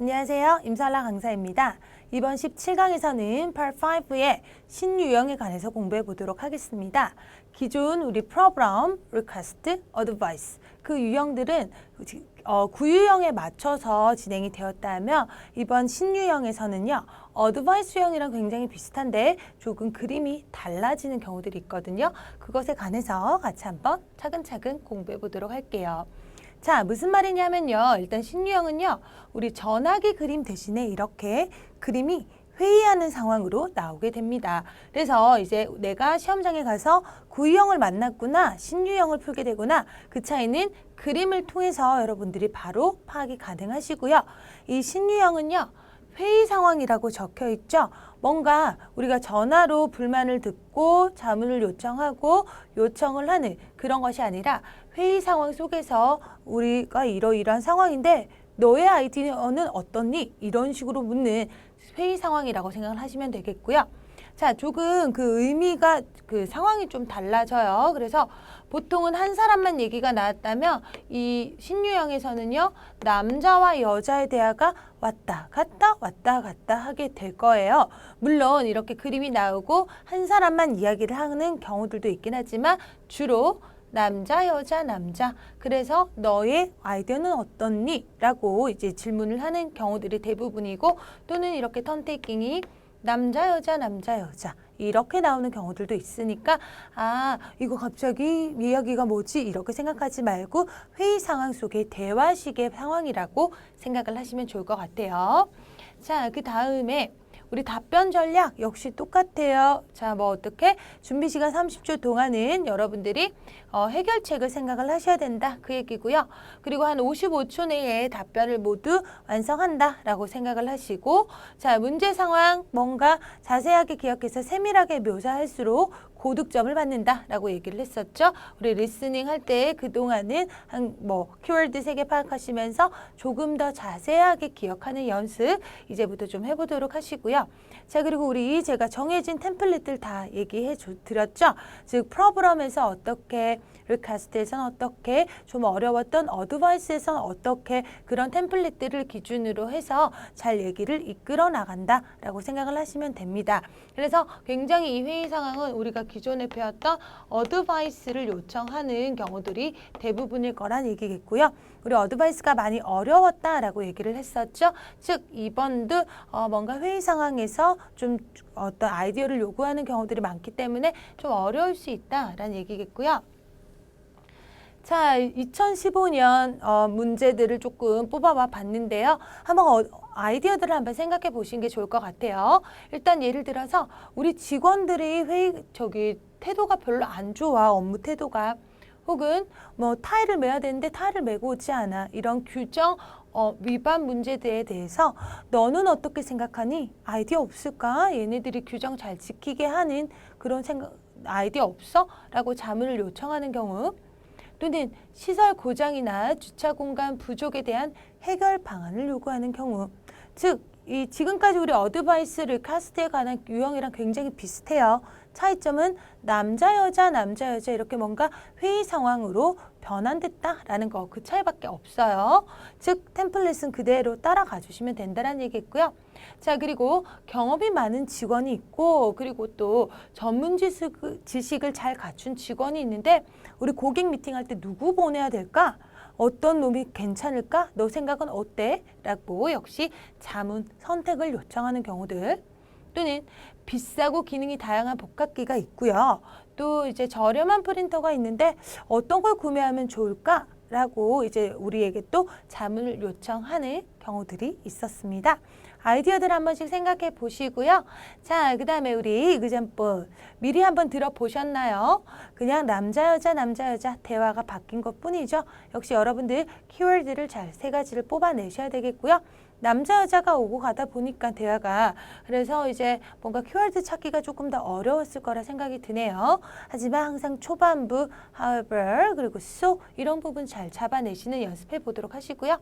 안녕하세요. 임살라 강사입니다. 이번 17강에서는 Part 5의 신유형에 관해서 공부해 보도록 하겠습니다. 기존 우리 Problem, Request, Advice 그 유형들은 어, 구유형에 맞춰서 진행이 되었다면 이번 신유형에서는요. 어드바이스형이랑 굉장히 비슷한데 조금 그림이 달라지는 경우들이 있거든요. 그것에 관해서 같이 한번 차근차근 공부해 보도록 할게요. 자, 무슨 말이냐면요. 일단 신유형은요. 우리 전화기 그림 대신에 이렇게 그림이 회의하는 상황으로 나오게 됩니다. 그래서 이제 내가 시험장에 가서 구유형을 만났구나, 신유형을 풀게 되구나, 그 차이는 그림을 통해서 여러분들이 바로 파악이 가능하시고요. 이 신유형은요, 회의 상황이라고 적혀 있죠. 뭔가 우리가 전화로 불만을 듣고 자문을 요청하고 요청을 하는 그런 것이 아니라 회의 상황 속에서 우리가 이러이러한 상황인데 너의 아이디어는 어떻니? 이런 식으로 묻는 회의 상황이라고 생각을 하시면 되겠고요. 자, 조금 그 의미가 그 상황이 좀 달라져요. 그래서 보통은 한 사람만 얘기가 나왔다면 이 신유형에서는요, 남자와 여자의 대화가 왔다 갔다 왔다 갔다 하게 될 거예요. 물론 이렇게 그림이 나오고 한 사람만 이야기를 하는 경우들도 있긴 하지만 주로 남자, 여자, 남자. 그래서 너의 아이디어는 어떻니? 라고 이제 질문을 하는 경우들이 대부분이고 또는 이렇게 턴테이킹이 남자, 여자, 남자, 여자. 이렇게 나오는 경우들도 있으니까 아 이거 갑자기 이야기가 뭐지 이렇게 생각하지 말고 회의 상황 속의 대화식의 상황이라고 생각을 하시면 좋을 것 같아요. 자, 그 다음에 우리 답변 전략 역시 똑같아요. 자, 뭐 어떻게 준비 시간 30초 동안은 여러분들이 어, 해결책을 생각을 하셔야 된다. 그 얘기고요. 그리고 한 55초 내에 답변을 모두 완성한다라고 생각을 하시고 자, 문제 상황 뭔가 자세하게 기억해서 세밀하게 묘사할수록 고득점을 받는다라고 얘기를 했었죠. 우리 리스닝 할 때 그동안은 한 뭐 키워드 세 개 파악하시면서 조금 더 자세하게 기억하는 연습 이제부터 좀 해보도록 하시고요. 자 그리고 우리 제가 정해진 템플릿들 다 얘기해 주, 드렸죠. 즉 프로그램에서 어떻게 리카스트에서는 어떻게 좀 어려웠던 어드바이스에서는 어떻게 그런 템플릿들을 기준으로 해서 잘 얘기를 이끌어 나간다라고 생각을 하시면 됩니다. 그래서 굉장히 이 회의 상황은 우리가 기존에 배웠던 어드바이스를 요청하는 경우들이 대부분일 거란 얘기겠고요. 우리 어드바이스가 많이 어려웠다라고 얘기를 했었죠. 즉 이번도 어, 뭔가 회의 상황에서 좀 어떤 아이디어를 요구하는 경우들이 많기 때문에 좀 어려울 수 있다라는 얘기겠고요. 자, 2015년 어, 문제들을 조금 뽑아와 봤는데요. 한번 어, 아이디어들을 한번 생각해 보시는 게 좋을 것 같아요. 일단 예를 들어서 우리 직원들이 회의 저기 태도가 별로 안 좋아 업무 태도가 혹은 뭐 타일을 매야 되는데 타일을 메고 오지 않아 이런 규정 어, 위반 문제들에 대해서 너는 어떻게 생각하니 아이디어 없을까 얘네들이 규정 잘 지키게 하는 그런 생각 아이디어 없어? 라고 자문을 요청하는 경우 또는 시설 고장이나 주차 공간 부족에 대한 해결 방안을 요구하는 경우 즉 이 지금까지 우리 어드바이스를 카스트에 관한 유형이랑 굉장히 비슷해요. 차이점은 남자 여자 남자 여자 이렇게 뭔가 회의 상황으로 변환됐다라는 거 그 차이밖에 없어요. 즉 템플릿은 그대로 따라가 주시면 된다는 얘기겠고요. 자 그리고 경험이 많은 직원이 있고 그리고 또 전문 지식, 지식을 잘 갖춘 직원이 있는데 우리 고객 미팅할 때 누구 보내야 될까? 어떤 놈이 괜찮을까? 너 생각은 어때? 라고 역시 자문 선택을 요청하는 경우들 또는 비싸고 기능이 다양한 복합기가 있고요. 또 이제 저렴한 프린터가 있는데 어떤 걸 구매하면 좋을까? 라고 이제 우리에게 또 자문을 요청하는 경우들이 있었습니다. 아이디어들 한 번씩 생각해 보시고요. 자, 그 다음에 우리 이그젠플 미리 한번 들어보셨나요? 그냥 남자, 여자, 남자, 여자 대화가 바뀐 것 뿐이죠. 역시 여러분들 키워드를 잘 세 가지를 뽑아내셔야 되겠고요. 남자 여자가 오고 가다 보니까 대화가 그래서 이제 뭔가 키워드 찾기가 조금 더 어려웠을 거라 생각이 드네요. 하지만 항상 초반부 however 그리고 so 이런 부분 잘 잡아내시는 연습해 보도록 하시고요.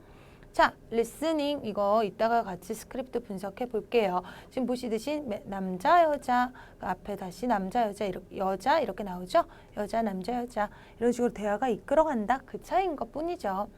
자, 리스닝 이거 이따가 같이 스크립트 분석해 볼게요. 지금 보시듯이 남자 여자 그 앞에 다시 남자 여자 이렇게 여자 이렇게 나오죠? 여자 남자 여자 이런 식으로 대화가 이끌어간다 그 차이인 것 뿐이죠.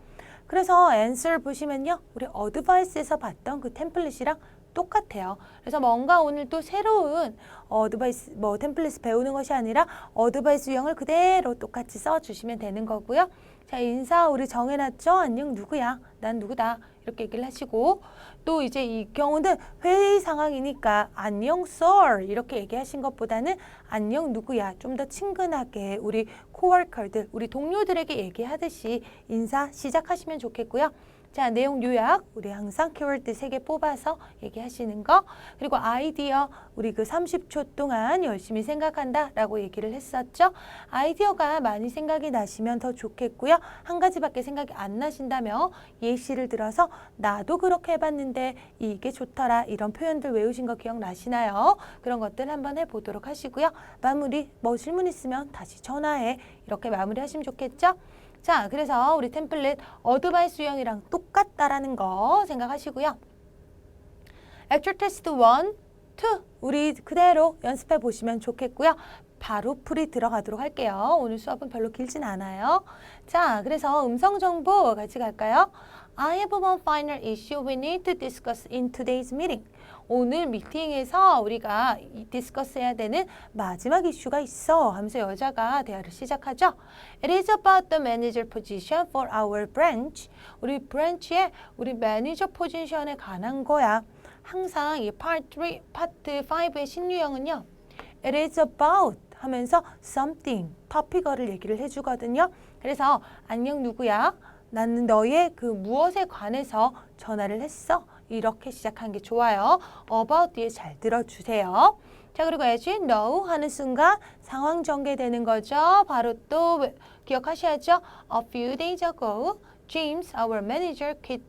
그래서 answer 보시면요. 우리 어드바이스에서 봤던 그 템플릿이랑 똑같아요. 그래서 뭔가 오늘 또 새로운 어드바이스 뭐 템플릿 배우는 것이 아니라 어드바이스 유형을 그대로 똑같이 써 주시면 되는 거고요. 자, 인사 우리 정해놨죠? 안녕 누구야? 난 누구다. 이렇게 얘기를 하시고 또 이제 이 경우는 회의 상황이니까 안녕 sir 이렇게 얘기하신 것보다는 안녕 누구야 좀 더 친근하게 우리 코워커들 우리 동료들에게 얘기하듯이 인사 시작하시면 좋겠고요. 자, 내용 요약 우리 항상 키워드 세 개 뽑아서 얘기하시는 거 그리고 아이디어 우리 그 30초 동안 열심히 생각한다라고 얘기를 했었죠. 아이디어가 많이 생각이 나시면 더 좋겠고요. 한 가지밖에 생각이 안 나신다면 예시를 들어서 나도 그렇게 해봤는데 이게 좋더라 이런 표현들 외우신 거 기억나시나요? 그런 것들 한번 해보도록 하시고요. 마무리 뭐 질문 있으면 다시 전화해 이렇게 마무리하시면 좋겠죠? 자, 그래서 우리 템플릿 어드바이스 유형이랑 똑같다라는 거 생각하시고요. 액츄 테스트 1, 2 우리 그대로 연습해 보시면 좋겠고요. 바로 풀이 들어가도록 할게요. 오늘 수업은 별로 길진 않아요. 자, 그래서 음성 정보 같이 갈까요? I have one final issue we need to discuss in today's meeting. 오늘 미팅에서 우리가 디스커스 해야 되는 마지막 이슈가 있어 하면서 여자가 대화를 시작하죠. It is about the manager position for our branch. 우리 브랜치의 우리 매니저 포지션에 관한 거야. 항상 이 part 3, 파트 5의 신유형은요. It is about 하면서 something, 토픽어를 얘기를 해주거든요. 그래서 안녕 누구야? 나는 너의 그 무엇에 관해서 전화를 했어? 이렇게 시작한 게 좋아요. about 뒤에 잘 들어주세요. 자 그리고 as you know 하는 순간 상황 전개되는 거죠. 바로 또 왜- 기억하셔야죠. A few days ago, James, our manager, quit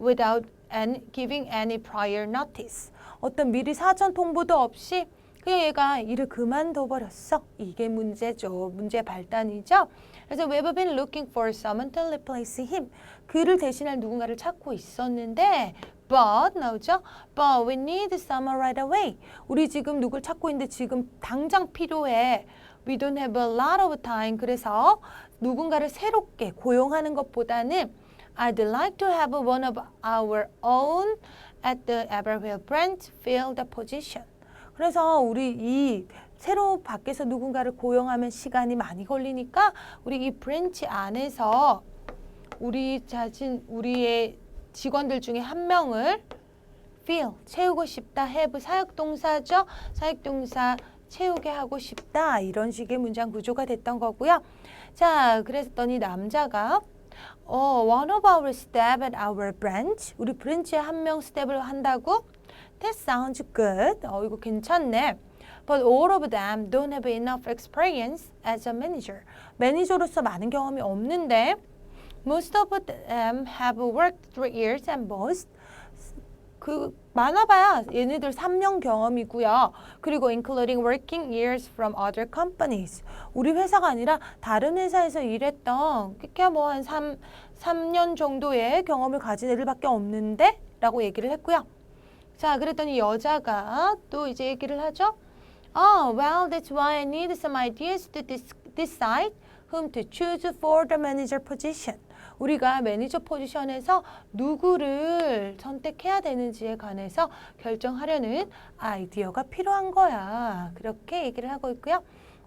without any, giving any prior notice. 어떤 미리 사전 통보도 없이 그냥 얘가 일을 그만둬 버렸어. 이게 문제죠. 문제 발단이죠. 그래서 we've been looking for someone to replace him. 그를 대신할 누군가를 찾고 있었는데 but 나오죠? But we need someone right away. 우리 지금 누굴 찾고 있는데 지금 당장 필요해. We don't have a lot of time. 그래서 누군가를 새롭게 고용하는 것보다는 I'd like to have one of our own at the Aberwell branch fill the position. 그래서 우리 이 새로 밖에서 누군가를 고용하면 시간이 많이 걸리니까 우리 이 브랜치 안에서 우리 자신 우리의 직원들 중에 한 명을 fill 채우고 싶다 have 사역동사죠 사역동사 채우게 하고 싶다 이런 식의 문장 구조가 됐던 거고요 자 그랬더니 남자가 어, one of our staff at our branch 우리 브랜치에 한 명 스텝을 한다고 That sounds good. 어, 이거 괜찮네. But all of them don't have enough experience as a manager. 매니저로서 많은 경험이 없는데 most of them have worked three years and most 그 많아봐야 얘네들 3년 경험이고요. 그리고 including working years from other companies. 우리 회사가 아니라 다른 회사에서 일했던 그게 뭐한 3, 3년 정도의 경험을 가진 애들밖에 없는데 라고 얘기를 했고요. 자, 그랬더니 여자가 또 이제 얘기를 하죠. Oh, well, that's why I need some ideas to decide whom to choose for the manager position. 우리가 매니저 포지션에서 누구를 선택해야 되는지에 관해서 결정하려는 아이디어가 필요한 거야. 그렇게 얘기를 하고 있고요.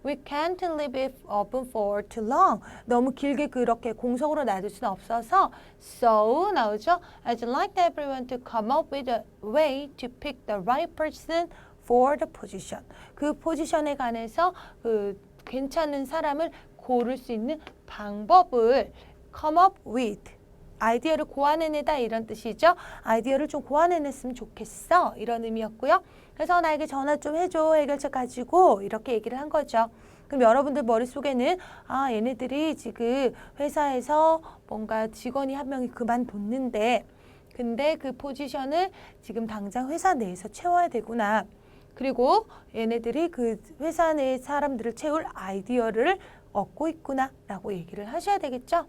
We can't leave it open for too long. 너무 길게 그렇게 공석으로 놔둘 수는 없어서 So 나오죠. I'd like everyone to come up with a way to pick the right person for the position. 그 포지션에 관해서 그 괜찮은 사람을 고를 수 있는 방법을 come up with 아이디어를 고안해내다 이런 뜻이죠. 아이디어를 좀 고안해냈으면 좋겠어 이런 의미였고요. 그래서 나에게 전화 좀 해줘 해결책 가지고 이렇게 얘기를 한 거죠. 그럼 여러분들 머릿속에는 아 얘네들이 지금 회사에서 뭔가 직원이 한 명이 그만뒀는데 근데 그 포지션을 지금 당장 회사 내에서 채워야 되구나. 그리고 얘네들이 그 회사 내 사람들을 채울 아이디어를 얻고 있구나 라고 얘기를 하셔야 되겠죠.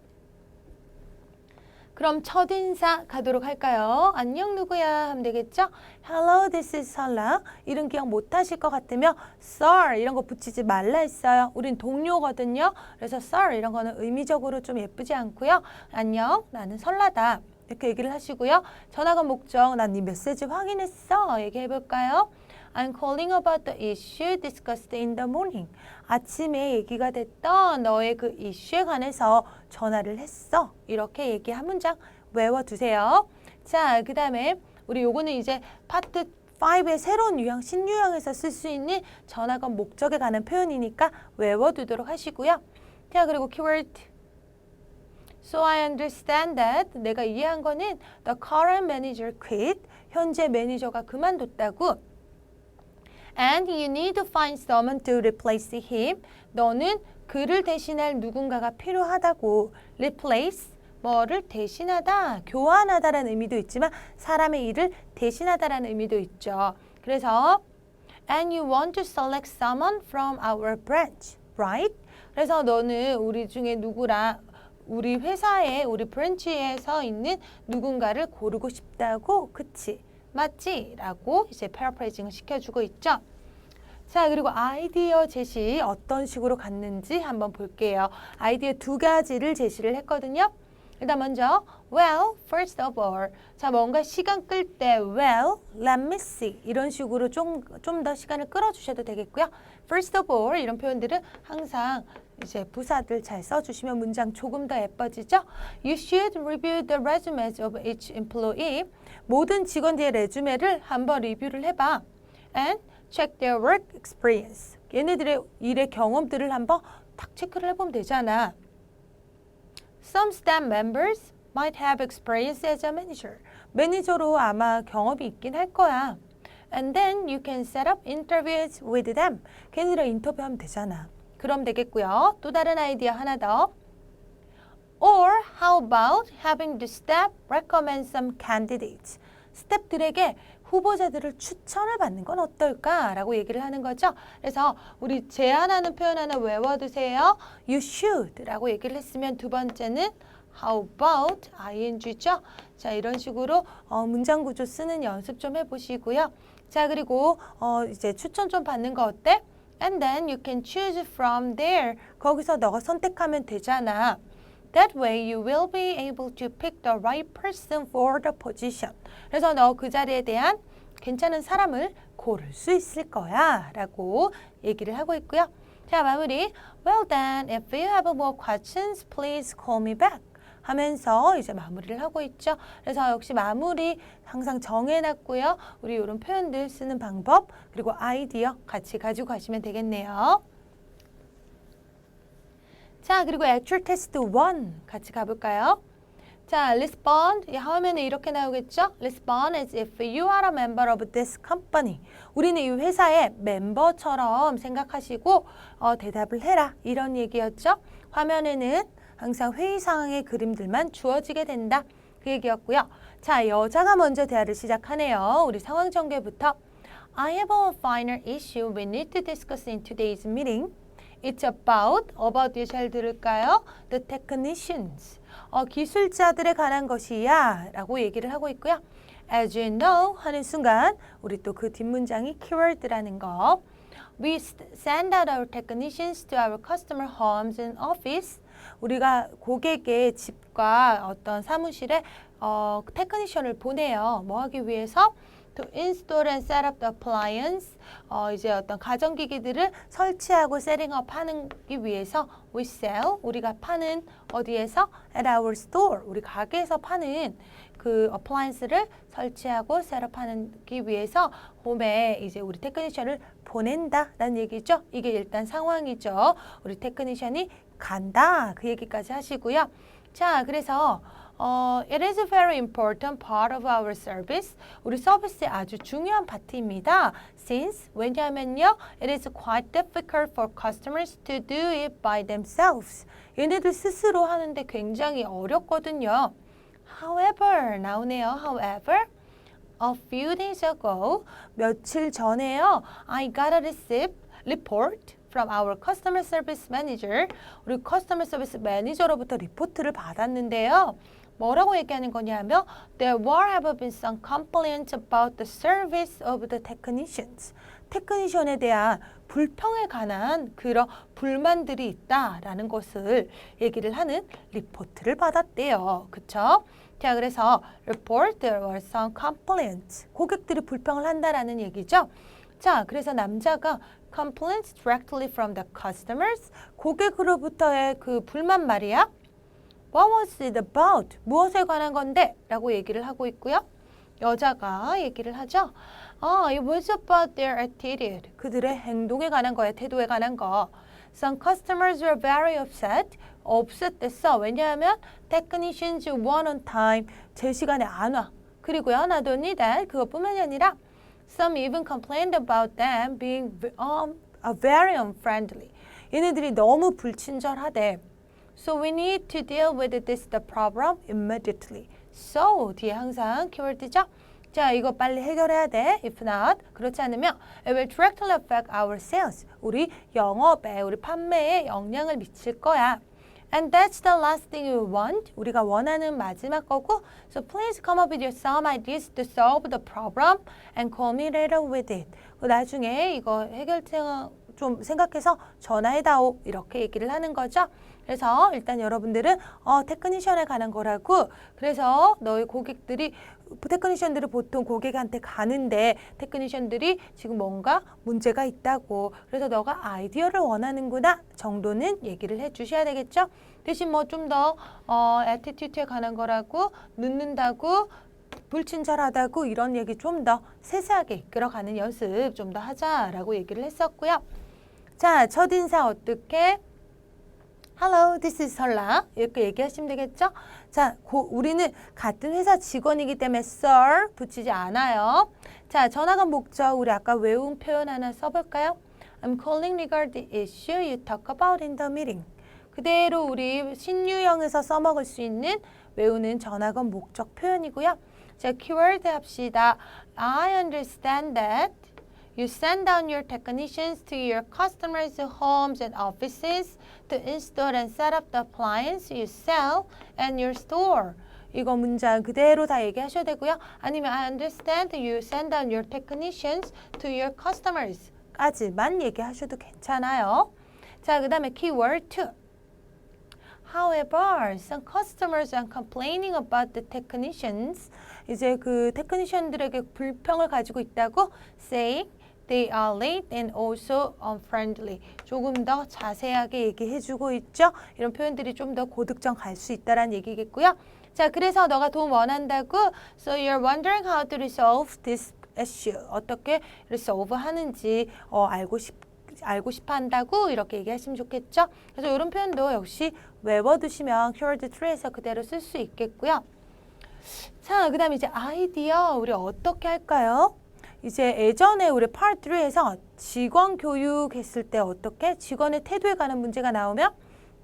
그럼 첫 인사 가도록 할까요? 안녕 누구야 하면 되겠죠? Hello, this is 설라. 이름 기억 못 하실 것 같으면 sir 이런 거 붙이지 말라 했어요. 우린 동료거든요. 그래서 sir 이런 거는 의미적으로 좀 예쁘지 않고요. 안녕, 나는 설라다. 이렇게 얘기를 하시고요. 전화가 목적, 난 네 메시지 확인했어. 얘기해 볼까요? I'm calling about the issue discussed in the morning. 아침에 얘기가 됐던 너의 그 이슈에 관해서 전화를 했어. 이렇게 얘기 한 문장 외워두세요. 자, 그 다음에 우리 요거는 이제 파트 5의 새로운 유형, 신유형에서 쓸 수 있는 전화건 목적에 관한 표현이니까 외워두도록 하시고요. 자, 그리고 키워드 So I understand that 내가 이해한 거는 the current manager quit 현재 매니저가 그만뒀다고 and you need to find someone to replace him. 너는 그를 대신할 누군가가 필요하다고 replace 뭐를 대신하다 교환하다라는 의미도 있지만 사람의 일을 대신하다라는 의미도 있죠. 그래서 and you want to select someone from our branch right? 그래서 너는 우리 중에 누구랑 우리 회사에 우리 브랜치에서 있는 누군가를 고르고 싶다고 그치 맞지? 라고 이제 패러프레이징을 시켜주고 있죠. 자 그리고 아이디어 제시 어떤 식으로 갔는지 한번 볼게요. 아이디어 두 가지를 제시를 했거든요. 일단 먼저 well, first of all 자 뭔가 시간 끌 때 well, let me see 이런 식으로 좀 좀 더 시간을 끌어 주셔도 되겠고요. first of all 이런 표현들은 항상 이제 부사들 잘 써주시면 문장 조금 더 예뻐지죠. You should review the resumes of each employee. 모든 직원들의 레주메를 한번 리뷰를 해봐. And check their work experience. 얘네들의 일의 경험들을 한번 탁 체크를 해보면 되잖아. Some staff members might have experience as a manager. 매니저로 아마 경험이 있긴 할 거야. And then you can set up interviews with them. 걔네랑 인터뷰하면 되잖아. 그럼 되겠고요. 또 다른 아이디어 하나 더. Or how about having the staff recommend some candidates? 스태프들에게 후보자들을 추천을 받는 건 어떨까라고 얘기를 하는 거죠. 그래서 우리 제안하는 표현 하나 외워두세요. You should라고 얘기를 했으면 두 번째는 How about ing죠. 자 이런 식으로 어, 문장 구조 쓰는 연습 좀 해보시고요. 자 그리고 어, 이제 추천 좀 받는 거 어때? And then you can choose from there. 거기서 너가 선택하면 되잖아. That way you will be able to pick the right person for the position. 그래서 너 그 자리에 대한 괜찮은 사람을 고를 수 있을 거야 라고 얘기를 하고 있고요. 자 마무리. Well then, if you have more questions, please call me back. 하면서 이제 마무리를 하고 있죠. 그래서 역시 마무리 항상 정해놨고요. 우리 이런 표현들 쓰는 방법 그리고 아이디어 같이 가지고 가시면 되겠네요. 자 그리고 actual test 1 같이 가볼까요? 자, respond. 이 화면에 이렇게 나오겠죠? Respond as if you are a member of this company. 우리는 이 회사의 멤버처럼 생각하시고 어, 대답을 해라. 이런 얘기였죠? 화면에는 항상 회의 상황의 그림들만 주어지게 된다. 그 얘기였고요. 자, 여자가 먼저 대화를 시작하네요. 우리 상황 전개부터. I have a final issue we need to discuss in today's meeting. It's about, about이 잘 들을까요? The technicians. 어, 기술자들에 관한 것이야 라고 얘기를 하고 있고요. As you know 하는 순간 우리 또 그 뒷문장이 keyword라는 거. We send out our technicians to our customer homes and office. 우리가 고객의 집과 어떤 사무실에 어, 테크니션을 보내요. 뭐 하기 위해서? To install and set up the appliance. 어, 이제 어떤 가전기기들을 설치하고 세팅업 하기 위해서 we sell. 우리가 파는 어디에서? At our store. 우리 가게에서 파는 그 어플라이언스를 설치하고 셋업하기 위해서 홈에 이제 우리 테크니션을 보낸다라는 얘기죠. 이게 일단 상황이죠. 우리 테크니션이 간다 그 얘기까지 하시고요. 자, 그래서 어, it is a very important part of our service. 우리 서비스의 아주 중요한 파트입니다. Since 왜냐하면요, it is quite difficult for customers to do it by themselves. 얘네들 스스로 하는데 굉장히 어렵거든요. However 나오네요. However, a few days ago 며칠 전에요. I got a receipt report from our customer service manager. 우리 customer service 매니저로부터 리포트를 받았는데요. 뭐라고 얘기하는 거냐면 there were have been some complaints about the service of the technicians. 테크니션에 대한 불평에 관한 그런 불만들이 있다라는 것을 얘기를 하는 리포트를 받았대요. 그쵸? 자, 그래서 report there were some complaints. 고객들이 불평을 한다라는 얘기죠. 자, 그래서 남자가 complaints directly from the customers. 고객으로부터의 그 불만 말이야. What was it about? 무엇에 관한 건데? 라고 얘기를 하고 있고요. 여자가 얘기를 하죠. 아, it was about their attitude. 그들의 행동에 관한 거야, 태도에 관한 거. Some customers were very upset. upset됐어. 왜냐하면 technicians weren't on time. 제 시간에 안 와. 그리고요, not only that, 그것뿐만이 아니라 some even complained about them being um, uh, very unfriendly. 얘네들이 너무 불친절하대. So we need to deal with this the problem immediately. So 뒤에 항상 키워드죠. 자, 이거 빨리 해결해야 돼. If not, 그렇지 않으면 it will directly affect our sales. 우리 영업에, 우리 판매에 영향을 미칠 거야. And that's the last thing you want. 우리가 원하는 마지막 거고. So please come up with your some ideas to solve the problem and call me later with it. 그 나중에 이거 해결책 좀 생각해서 전화해다오 이렇게 얘기를 하는 거죠. 그래서 일단 여러분들은 어, 테크니션에 관한 거라고 그래서 너희 고객들이 테크니션들은 보통 고객한테 가는데 테크니션들이 지금 뭔가 문제가 있다고 그래서 너가 아이디어를 원하는구나 정도는 얘기를 해 주셔야 되겠죠. 대신 뭐 좀더 어, 애티튜드에 관한 거라고 늦는다고 불친절하다고 이런 얘기 좀 더 세세하게 이끌어가는 연습 좀 더 하자라고 얘기를 했었고요. 자, 첫 인사 어떻게? Hello, this is 설라. 이렇게 얘기하시면 되겠죠? 자, 고, 우리는 같은 회사 직원이기 때문에 sir 붙이지 않아요. 자, 전화가 목적. 우리 아까 외운 표현 하나 써볼까요? I'm calling regard the issue you talk about in the meeting. 그대로 우리 신유형에서 써먹을 수 있는 외우는 전화건 목적 표현이고요. 자, 키워드 합시다. I understand that you send down your technicians to your customers' homes and offices to install and set up the appliance you sell and your store. 이거 문장 그대로 다 얘기하셔야 되고요. 아니면 I understand you send down your technicians to your customers 까지만 얘기하셔도 괜찮아요. 자, 그 다음에 keyword to. However, some customers are complaining about the technicians. 이제 그 테크니션들에게 불평을 가지고 있다고 saying they are late and also unfriendly. 조금 더 자세하게 얘기해주고 있죠. 이런 표현들이 좀 더 고득점 갈 수 있다라는 얘기겠고요. 자, 그래서 너가 도움 원한다고 So you're wondering how to resolve this issue. 어떻게 resolve 하는지 어, 알고 싶 알고 싶어 한다고 이렇게 얘기하시면 좋겠죠. 그래서 이런 표현도 역시 외워두시면 키워드 3에서 그대로 쓸 수 있겠고요. 자, 그 다음에 이제 아이디어 우리 어떻게 할까요? 이제 예전에 우리 파트 3에서 직원 교육했을 때 어떻게 직원의 태도에 관한 문제가 나오면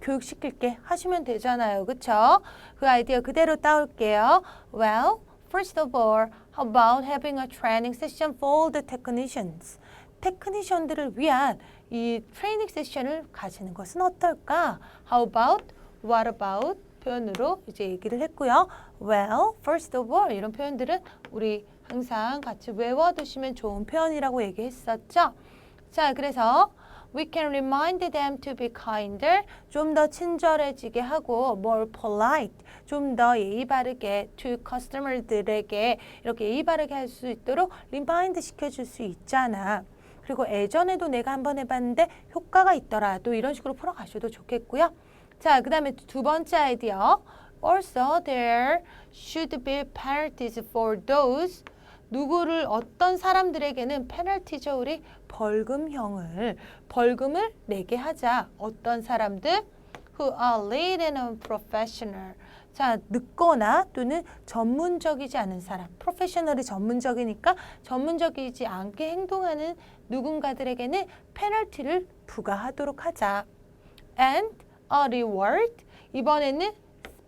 교육시킬게 하시면 되잖아요. 그쵸? 그 아이디어 그대로 따올게요. Well, first of all, how about having a training session for the technicians? 테크니션들을 위한 이 트레이닝 세션을 가지는 것은 어떨까? How about, what about 표현으로 이제 얘기를 했고요. Well, first of all 이런 표현들은 우리 항상 같이 외워두시면 좋은 표현이라고 얘기했었죠. 자, 그래서 we can remind them to be kinder, 좀 더 친절해지게 하고 more polite, 좀 더 예의 바르게 to customer들에게 이렇게 예의 바르게 할 수 있도록 remind 시켜줄 수 있잖아. 그리고 예전에도 내가 한번 해봤는데 효과가 있더라. 또 이런 식으로 풀어가셔도 좋겠고요. 자, 그 다음에 두 번째 아이디어. Also, there should be penalties for those 누구를 어떤 사람들에게는 페널티죠 우리 벌금형을 벌금을 내게 하자. 어떤 사람들 who are late and unprofessional. 자 늦거나 또는 전문적이지 않은 사람. 프로페셔널이 전문적이니까 전문적이지 않게 행동하는 누군가들에게는 페널티를 부과하도록 하자. And a reward. 이번에는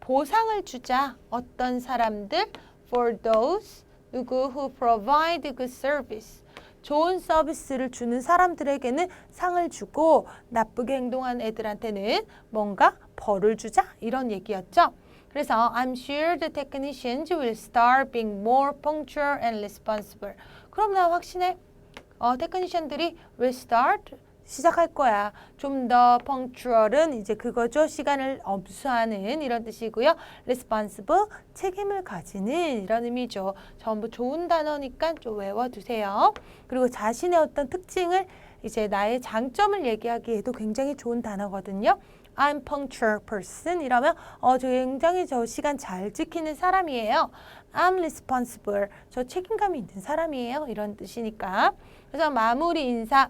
보상을 주자. 어떤 사람들? for those 누구 who provide good service 좋은 서비스를 주는 사람들에게는 상을 주고 나쁘게 행동한 애들한테는 뭔가 벌을 주자 이런 얘기였죠. 그래서 I'm sure the technicians will start being more punctual and responsible. 그럼 나 확신해. 어, 테크니션들이 will start 시작할 거야. 좀 더 punctual은 이제 그거죠. 시간을 엄수하는 이런 뜻이고요. responsible 책임을 가지는 이런 의미죠. 전부 좋은 단어니까 좀 외워두세요. 그리고 자신의 어떤 특징을 이제 나의 장점을 얘기하기에도 굉장히 좋은 단어거든요. I'm punctual person 이러면 어, 저 굉장히 저 시간 잘 지키는 사람이에요. I'm responsible. 저 책임감이 있는 사람이에요. 이런 뜻이니까. 그래서 마무리 인사.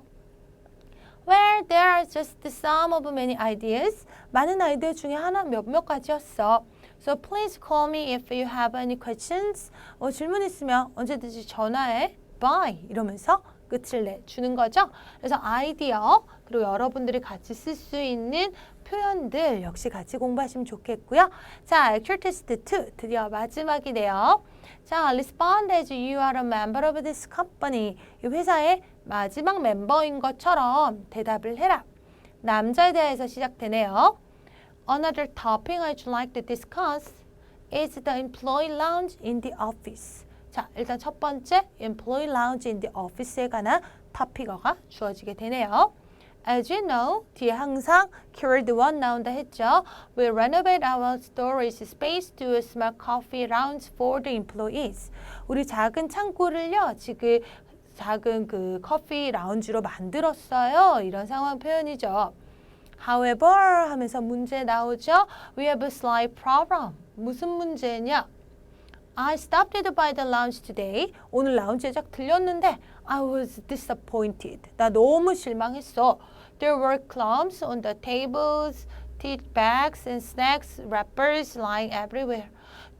Well, there are just some of many ideas. 많은 아이디어 중에 하나 몇몇 가지였어. So please call me if you have any questions. 어, 질문 있으면 언제든지 전화해. Bye. 이러면서 끝을 내주는 거죠. 그래서 아이디어 그리고 여러분들이 같이 쓸 수 있는 표현들 역시 같이 공부하시면 좋겠고요. 자, Actual Test 2 드디어 마지막이네요. 자, respond as you are a member of this company. 이 회사의 마지막 멤버인 것처럼 대답을 해라. 남자에 대해서 시작되네요. Another topic I'd like to discuss is the employee lounge in the office. 자, 일단 첫 번째 employee lounge in the office에 관한 토픽어가 주어지게 되네요. As you know, 뒤에 항상 keyword one 나온다 했죠. We renovate our storage space to a small coffee lounge for the employees. 우리 작은 창고를요, 지금 작은 그 커피 라운지로 만들었어요. 이런 상황 표현이죠. However 하면서 문제 나오죠. We have a slight problem. 무슨 문제냐? I stopped by the lounge today. 오늘 라운지에 딱 들렸는데 I was disappointed. 나 너무 실망했어. There were clumps on the tables, tea bags and snacks wrappers lying everywhere.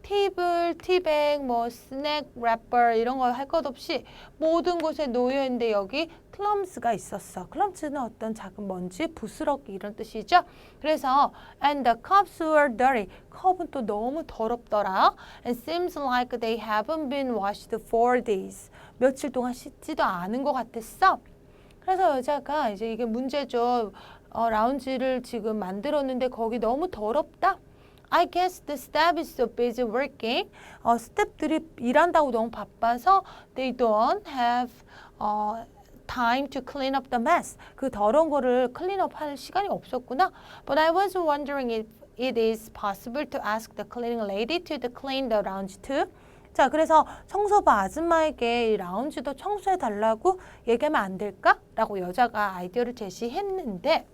테이블, 티백, 뭐 스낵, 래퍼 이런 거 할 것 없이 모든 곳에 놓여 있는데 여기 클럼스가 있었어. 클럼스는 어떤 작은 먼지, 부스러기 이런 뜻이죠. 그래서 and the cups were dirty. 컵은 또 너무 더럽더라. And seems like they haven't been washed for days. 며칠 동안 씻지도 않은 것 같았어. 그래서 여자가 이제 이게 문제죠. 어, 라운지를 지금 만들었는데 거기 너무 더럽다. I guess the staff is so busy working. 어, 스태프들이 일한다고 너무 바빠서 they don't have 어, time to clean up the mess. 그 더러운 거를 클린업 할 시간이 없었구나. But I was wondering if it is possible to ask the cleaning lady to the clean the lounge too. 자, 그래서 청소부 아줌마에게 이 라운지도 청소해 달라고 얘기하면 안 될까? 라고 여자가 아이디어를 제시했는데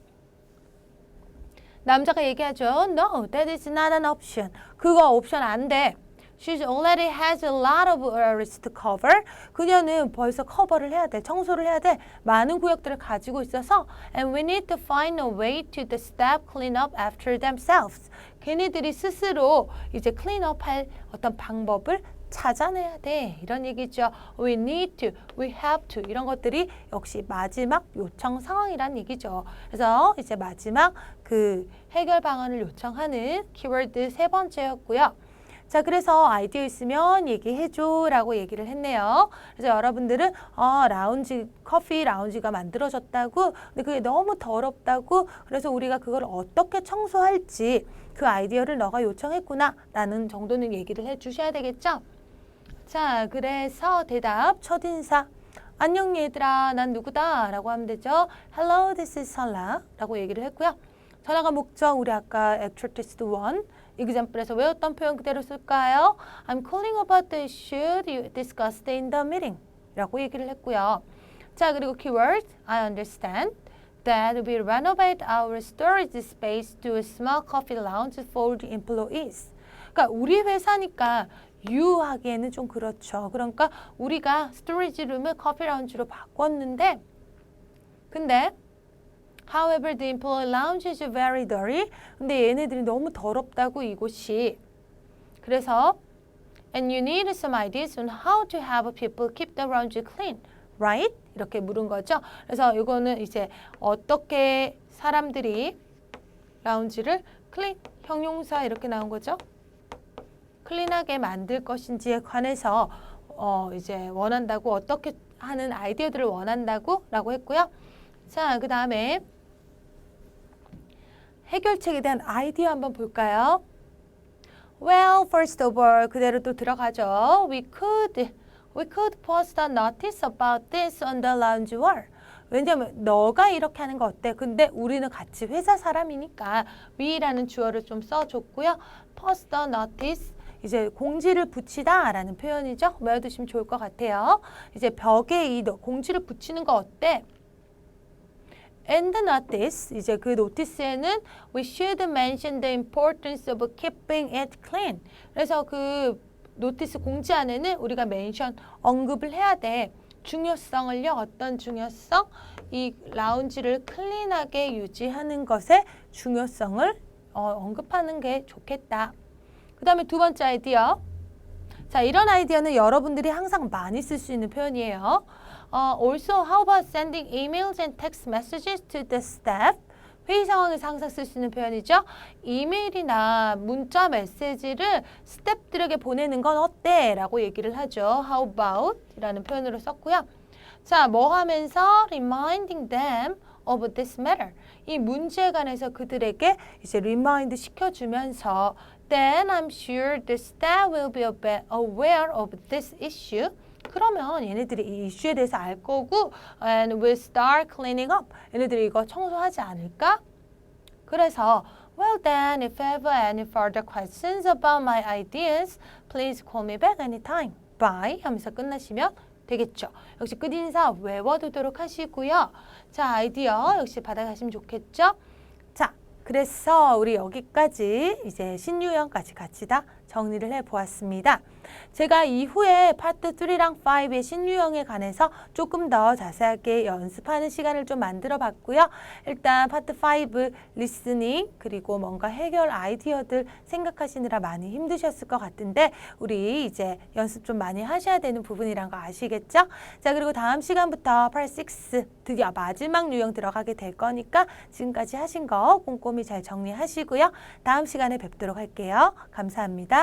남자가 얘기하죠. No, that is not an option. 그거 옵션 안 돼. She already has a lot of areas to cover. 그녀는 벌써 커버를 해야 돼. 청소를 해야 돼. 많은 구역들을 가지고 있어서 and we need to find a way to the staff clean up after themselves. 걔네들이 스스로 이제 클린업 할 어떤 방법을 찾아내야 돼. 이런 얘기죠. We need to, we have to 이런 것들이 역시 마지막 요청 상황이란 얘기죠. 그래서 이제 마지막 그 해결 방안을 요청하는 키워드 세 번째였고요. 자, 그래서 아이디어 있으면 얘기해줘 라고 얘기를 했네요. 그래서 여러분들은, 어, 라운지, 커피 라운지가 만들어졌다고, 근데 그게 너무 더럽다고, 그래서 우리가 그걸 어떻게 청소할지 그 아이디어를 너가 요청했구나 라는 정도는 얘기를 해 주셔야 되겠죠? 자, 그래서 대답, 첫 인사. 안녕 얘들아, 난 누구다 라고 하면 되죠. Hello, this is 설라 라고 얘기를 했고요. 전화가 목적, 우리 아까 actual test 1 example에서 외웠던 표현 그대로 쓸까요? I'm calling about the issue you discussed in the meeting 라고 얘기를 했고요. 자, 그리고 keyword, I understand that we renovate our storage space to a small coffee lounge for the employees. 그러니까 우리 회사니까 you 하기에는 좀 그렇죠. 그러니까 우리가 스토리지 룸을 커피 라운지로 바꿨는데 근데 However, the employee lounge is very dirty. 근데 얘네들이 너무 더럽다고 이곳이. 그래서 and you need some ideas on how to have people keep the lounge clean, right? 이렇게 물은 거죠. 그래서 이거는 이제 어떻게 사람들이 라운지를 클린 형용사 이렇게 나온 거죠. 클린하게 만들 것인지에 관해서 어 이제 원한다고 어떻게 하는 아이디어들을 원한다고 라고 했고요. 자, 그 다음에 해결책에 대한 아이디어 한번 볼까요? Well, first of all, 그대로 또 들어가죠. We could, we could post a notice about this on the lounge wall. 왜냐면 너가 이렇게 하는 거 어때? 근데 우리는 같이 회사 사람이니까 we라는 주어를 좀 써줬고요. post a notice 이제 공지를 붙이다라는 표현이죠. 외워두시면 좋을 것 같아요. 이제 벽에 이 너- 공지를 붙이는 거 어때? And the notice 이제 그 노티스에는 we should mention the importance of keeping it clean. 그래서 그 노티스 공지 안에는 우리가 멘션 언급을 해야 돼. 중요성을요. 어떤 중요성? 이 라운지를 클린하게 유지하는 것의 중요성을 어, 언급하는 게 좋겠다. 그 다음에 두 번째 아이디어. 자, 이런 아이디어는 여러분들이 항상 많이 쓸 수 있는 표현이에요. 어, also, how about sending emails and text messages to the staff? 회의 상황에서 항상 쓸 수 있는 표현이죠. 이메일이나 문자 메시지를 스태프들에게 보내는 건 어때? 라고 얘기를 하죠. How about? 이라는 표현으로 썼고요. 자, 뭐 하면서 reminding them of this matter. 이 문제에 관해서 그들에게 이제 remind 시켜주면서 then I'm sure the staff will be aware of this issue. 그러면 얘네들이 이 이슈에 대해서 알 거고 and will start cleaning up. 얘네들이 이거 청소하지 않을까? 그래서 well then if ever any further questions about my ideas, please call me back anytime. Bye 하면서 끝나시면 되겠죠. 역시 끝인사 외워두도록 하시고요. 자 아이디어 역시 받아가시면 좋겠죠. 자 그래서 우리 여기까지 이제 신유형까지 같이 다 정리를 해 보았습니다. 제가 이후에 파트 3랑 5의 신유형에 관해서 조금 더 자세하게 연습하는 시간을 좀 만들어 봤고요. 일단 파트 5 리스닝 그리고 뭔가 해결 아이디어들 생각하시느라 많이 힘드셨을 것 같은데 우리 이제 연습 좀 많이 하셔야 되는 부분이란 거 아시겠죠? 자 그리고 다음 시간부터 파트 6 드디어 마지막 유형 들어가게 될 거니까 지금까지 하신 거 꼼꼼히 잘 정리하시고요. 다음 시간에 뵙도록 할게요. 감사합니다.